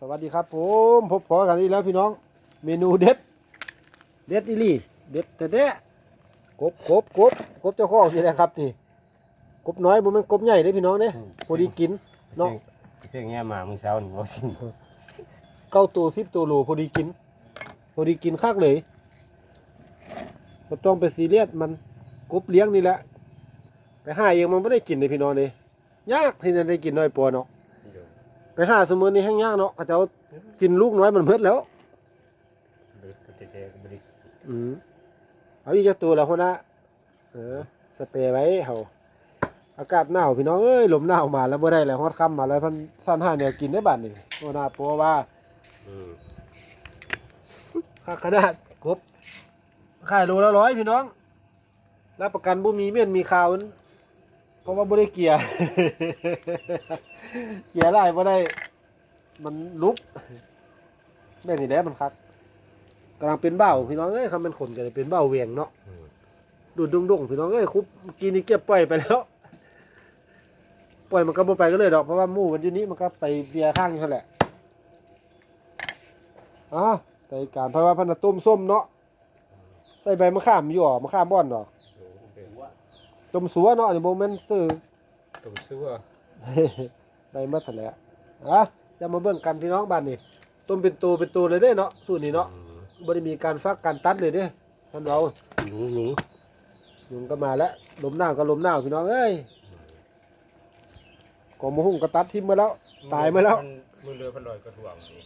สวัสดีครับผมพบพอกันอีกแล้วพี่น้อง เมนูเด็ด เด็ดอีหลี่เด็ดแต่เด็ดกบกบกบกบเจ้าของนี่แหละครับนี่กบน้อยบ่แม่นกบใหญ่เด้พี่น้องเด้พอดีกินเนาะเสียงเงี้ยมามึงเช้านี่บ่สิเก้าตัวสิบตัวโลพอดีกิน พอดีกินคักเลยบ่ต้องไปซีเรียสมันกบเลี้ยงนี่แหละไปหาเองมันไม่ได้กินเลยพี่น้องเลยยากที่จะได้กินน้อยปอเนาะ ไปหาสมุนนี่แห้งยากเนาะเขาเจ้ากินลูกน้อยมันเพิดแล้วบริกเจ๊บริกอืมเอาอีกจักตัวแล้วคนนะเออ สเปรย์ไว้เฮาอากาศหนาวพี่น้องเอ้ยลมหนาวมาแล้วบ่ได้แล้วฮอดค่ำมาแล้วเพันสั่นหาแนวกินได้บัดนี่โอ้น่าปัวว่าอืมค่าขนาดกบขายโลละร้อยพี่น้องรับประกันบ่มีเม่นมีข่าวมัน เพราะว่าบ่ได้เกียร์ เกียร์หลายบ่ได้ มันลุกแม่นี่แหละมันคักกำลังเป็นเบ้าพี่น้องเอ้ยคำเป็นคนก็จะเป็นเบ้าเวียงเนาะดูดดงดงพี่น้องเอ้ยคุบเมื่อกี้นี่เก็บปล่อยไปแล้วปล่อยมันก็บ่ไปก็เลยดอกเพราะว่ามู่มันอยู่นี้มันก็ไปเบียร์ข้างนั่แหละอ้าวแต่การเพราะว่าพันนะต้มส้มเนาะใส่ใบมะขามอยู่อะมะขามบ้อนดอกโอ้เนว่า ต้มสัวเนาะอันนี้โมเมนต์ซื้อตุ่มซัวได้มาแถลงอะจะมาเบิ่งกันพี่น้องบ้านนี่ต้มเป็นตัวเป็นตัวเลยเด้เนาะสูตรนี้เนาะอืมบ่ได้มีการฟักการตัดเลยเด้ท่านเราหนูหนูยุงก็มาแล้วลมหนาวก็ลมหนาวพี่น้องเอ้ยกองมะฮุ่งก็ตัดทิ้งมาแล้ว ตายมาแล้วมือเรือพันลอยกระถ่วงนี่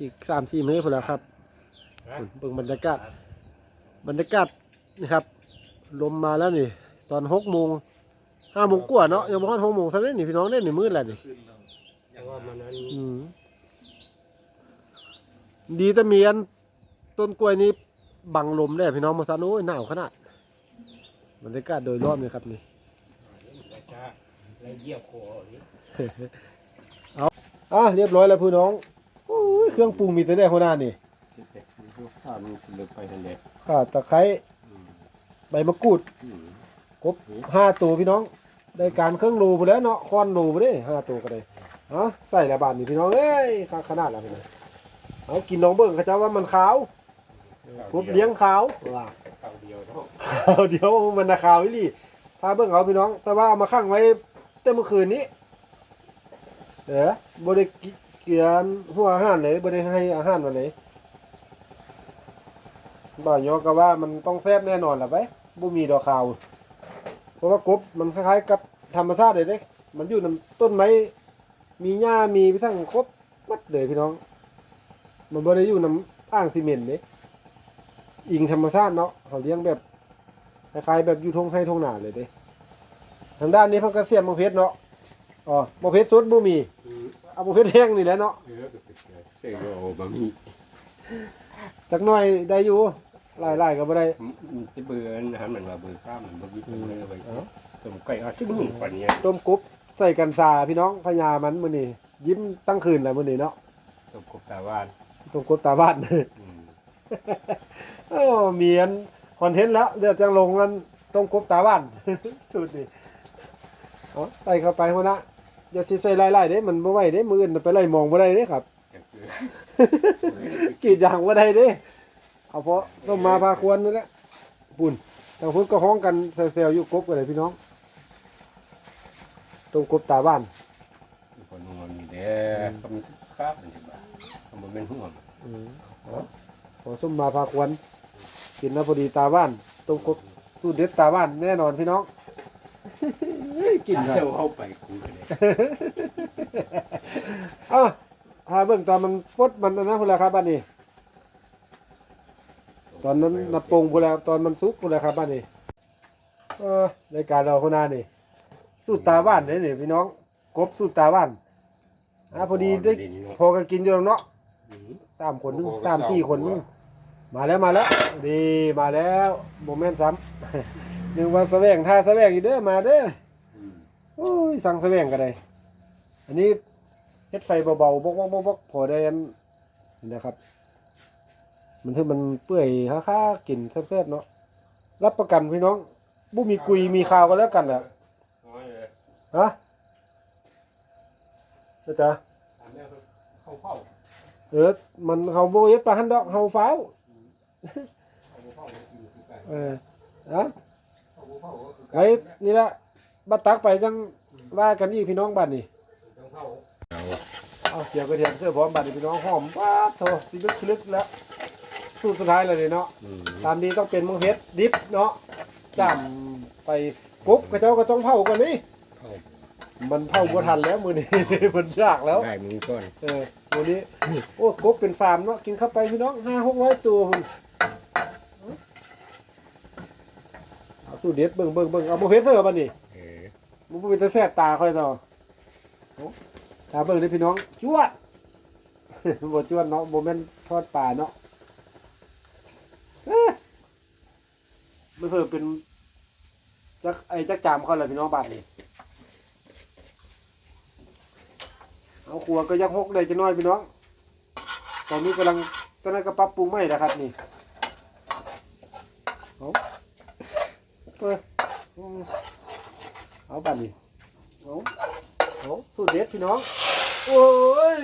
อีกสามสี่มื้อพอแล้วครับฮะเบิ่งบรรยากาศบรรยากาศนี่ครับ ลมมาแล้วนี่ ตอนหกโมงห้าโมงกว่าเนาะยังบ่ฮอดหกโมงซะเลยนี่พี่น้องเล่นนี่มืดแล้วนี่เพราะว่ามันนั้นอืมดีแต่มีอันต้นกล้วยนี้บังลมได้พี่น้องมาซะโอ้ยหนาวขนาดบรรยากาศโดยรอบนี่ครับนี่แล้วจ้าแล้วเยี่ยวคอนี่อะเรียบร้อยแล้วพี่น้องโอ้ยเครื่องปรุงมีแต่ได้หัวหน้านี่เด็กมันก็ข้าวมันเลือกไปทันเด็ดข่าตะไคร้อืมใบมะกรูดอืม ครบห้าตัวพี่น้องได้การเครื่องโลไปแล้วเนาะคอนโลไปเด้ห้าตัวก็ได้เอาใส่ละบาทนี่พี่น้องเอ้ยข้างขนาดแล้วพี่น้องเอากินน้องเบิ่งเขาเจ้าว่ามันขาวกบเลี้ยงขาวว่าข้าวเดียวเนาะขาวเดี๋ยวมันนะขาวอีหลีพาเบิ่งเอาพี่น้อง แต่ว่าเอามาขังไว้แต่เมื่อคืนนี้เออบ่ได้กิเกียนหัวอาหารเลยบ่ได้ให้อาหารมันเลยบ่ยอก็ว่ามันต้องแซ่บแน่นอนล่ะไปบ่มีดอกขาว เพราะว่ากบมันคล้ายๆกับธรรมชาติเลยเด้มันอยู่นำต้นไม้มีหญ้ามีไปทั้งครบหมัดเลยพี่น้อง มันบ่ได้อยู่นำอ่างซีเมนต์เด้อิงธรรมชาติเนาะเขาเลี้ยงแบบคล้ายๆแบบอยู่ทงไห้ทงนาเลยเด้ทางด้านนี้เพิ่นก็เสียมมะเพชรเนาะอ๋อมะเพชรสดบ่มีอืมเอามะเพชรแห้งนี่แหละเนาะเออก็เป็นไงเสียงโอ้บะหมี่จักหน่อยได้อยู่ หลายๆก็บ่ได้มันจะเบื่ออาหารมันว่าเบื่อข้าวมันบ่ยึดเลยไปเอ้าต้มไก่อาชิบุ้งกว่านี้ต้มกบใส่กันซาพี่น้องพญามันมื้อนี้ยิ้มตั้งคืนแล้วมื้อนี้เนาะต้มกบตาหวานต้มกบตาบ้านอืมโอ้มีอันคอนเทนต์แล้วเดี๋ยวจะลงกันต้มกบตาบ้านสูตรนี่เอาใส่เข้าไปหัวหนะอย่าสิใส่ไล่ๆเด้มันบ่ไหวเด้มืออื่นไปไล่มองบ่ได้เด้ครับก็คือกรีดยางบ่ได้เด้ เอาเพราะต้มมาพาควรนี่แหละปุ่นทางพุ่นก็ฮ้องกันแซวๆอยู่กบกันเลยพี่น้องต้มกบตาบ้านคนงอนนี่แหละก็มีครับมันจะบ้ามันเป็นห่วงอืมเอาพอส้มมาพาควรกินแล้วพอดีตาบ้านต้มกบสูตรเด็ดตาบ้านแน่นอนพี่น้องกินเที่เลยยวเข้าไปคุยกันเลยอะถ้าเบิ่งตอนมันฟดมันอันนะพุ่นแหละครับบ้านนี้ ตอนนั้นนับปงพุ่นแล้วตอนมันสุกพุ่นแหละครับบ้านนี้เออรายการเราคนหน้านี่สูตรตาบ้านเด้นี่พี่น้องกบสูตรตาบ้านอะพอดีได้พอกันกินอยู่แล้วเนาะสามคนนึงสามสี่คนนึงมาแล้วมาแล้ว ดีมาแล้วโมเมนต์ซ้ำนึกว่าแสวงท่าแสวงอีกเด้อมาเด้อโอ้ยสั่งแสวงกันเลยอันนี้เฮ็ดไฟเบาๆบกบกบกบกพอได้อันนี่นะครับ มันถึงมันเปื่อยค่าๆกินแซ่บๆเนาะรับประกันพี่น้องบุมีกุยมีข่าวกันแล้วกันแหละฮะเจ้าจ๋าเขาเผาเออมันเขาโบเย็ดปลาหันดอกเขาฟ้าวเขาเผากินคือกันเออเอะเขาเผาก็คือไว้นี่ละบัดตักไปจังว่ากันอีกพี่น้องบ้านนี่ต้องเผาเอาเกี่ยวกระเทียมเสื้อพร้อมบัดนี่พี่น้องหอมป้าดโถสิลึกลึกแล้ว สูตรสุดท้ายเลยเนาะอืมตามนี้ต้องเป็นมังเฮ็ดดิบเนาะจ้ำไปกบกระเจ้าก็ต้องเผาก่อนนี่เผามันเผาบ่ทันแล้วมื้อนี้ มันยากแล้ว ได้มือก่อนเออมื้อนี้ โอ้กบเป็นฟาร์มเนาะกินเข้าไปพี่น้อง5 600ตัวพุ่นเอาตู้เด็ดเบิ่งเบิ่งเบิ่งเอาบ่เฮ็ดเสื้อบัดนี้เออมันบ่เป็นตาแซ่บตาค่อยต่อโอ้ตาเบิ่งเด้อพี่น้องจวด บ่จวดเนาะบ่แม่นทอดปลาเนาะ เอ้อมันเพิ่มเป็นจักไอ้จักจามเขาแหละพี่น้องบาดนี้เอาครัวก็ยังหกได้จะน้อยพี่น้อง ตอนนี้กำลังตอนนั้นก็ปรับปรุงใหม่นะครับนี่เอาเปิดอืมเอาบาดนี้เอาเอาสูตรเด็ดพี่น้อง โอ้ย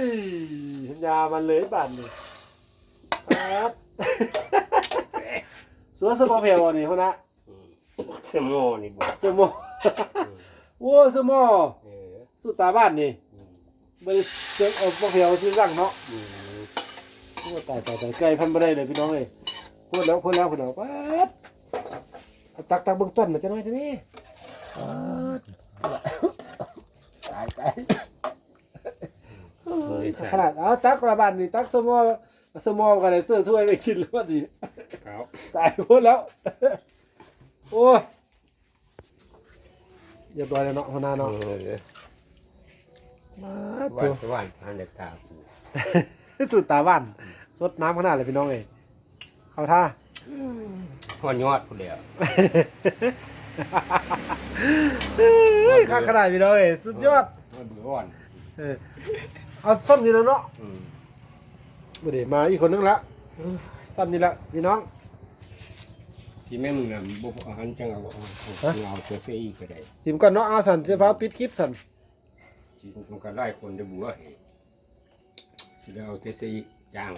ยามันเลยบาดนี้ครับ สัวสมอเพลวนี่เขานะอืมสมอนี่บ่สมอโอ้สมอเออสุดตาบ้านนี่อืมบริเจ็บเอาพวกเพลวที่ร่างเนาะอืมโอ้ตายตายตายไก่พันบ่ได้เลยพี่น้องเอ้ยพูดแล้วพูดแล้วพูดแล้วป๊ดเอาตักตักเบื้องต้นมาจะน้อยจะนี่ป๊ดตายตายขนาดเอาตักระบาดนี่ตักสมอสมอกันเลยเสื้อถ้วยไปกินแล้วว่าดี ครับตายพูดแล้ว โอ้ยเรียบร้อยแล้วเนาะหัวหน้าเอเนาะอมาวัตันวสวรรค์พันเดกาปูสุดตาบ้านสดน้ำขนาดเลยพี่น้องเอ้ยเข้าท่าพอยอดผู้เดียวเฮ้ยข้าขนาดพี่น้องเอ้ยสุดยอดมันเบื่ออ่อนเออเอาซ้ำนี่แล้วเนาะอืมบ่ได้มาอีกคนนึงละซ้ำนี่ละพี่น้อง สิแม่มึงน่ะบ่อาหารจังเอาเอาเอาเอาตัวเสียอีกก็ได้สิมก่อนเนาะเอาสันเจะฟ้าปิดคลิปสันสิมันก็ไล่คนจะบัวให้สิได้เอาตัวเสียอีกจาง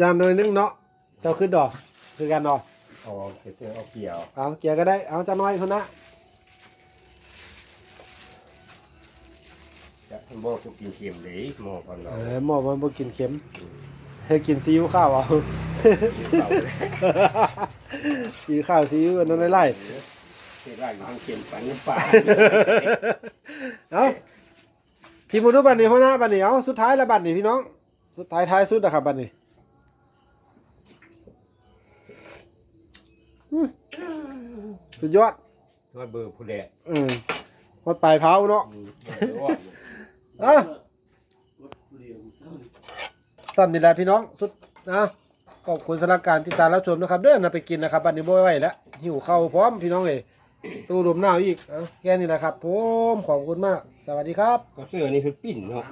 ยามหน่อยนึงเนาะเจ้าขึ้นดอก คือกันเนาะเอาตัวเสียเอาเกี่ยวเอาเกียร์ก็ได้เอาจะน้อยคนนะจะบ่ก็กินเค็มเลยหมอก่อนเอเนาะอหมอมันบ่กินเค็มให้กินซีอิ๊วข้าวเอา กินเปล่าเลย ซีอิ๊วข้าวซีอิ๊วอันนั้นไล่เฮ็ดไร่อยู่ทางเค็มปันน้ำปลาๆเอาทีมมนุษย์บัดนี้หัวหน้าบัดนี้เอาสุดท้ายแล้วบัดนี้พี่น้อง สุดท้ายท้ายสุดนะครับบัดนี้อืมสุดยอดว่าเบอร์ผู้แดดอืมวัดปลายเผาเนาะอืมเบอร์อ่อนอะสั่นนี่แหละพี่น้อง สุดนะ ขอบคุณสำหรับการติดตามรับชมนะครับ เดินะไปกินนะครับบัดนี้บ่ไหวแล้วหิวข้าวพร้อมพี่น้องเอ้ยตู้ดมหนาวอีกเอาแค่นี้นะครับผมขอบคุณมาก สวัสดีครับ ก็เสื้อนี่คือปิ้นเนาะ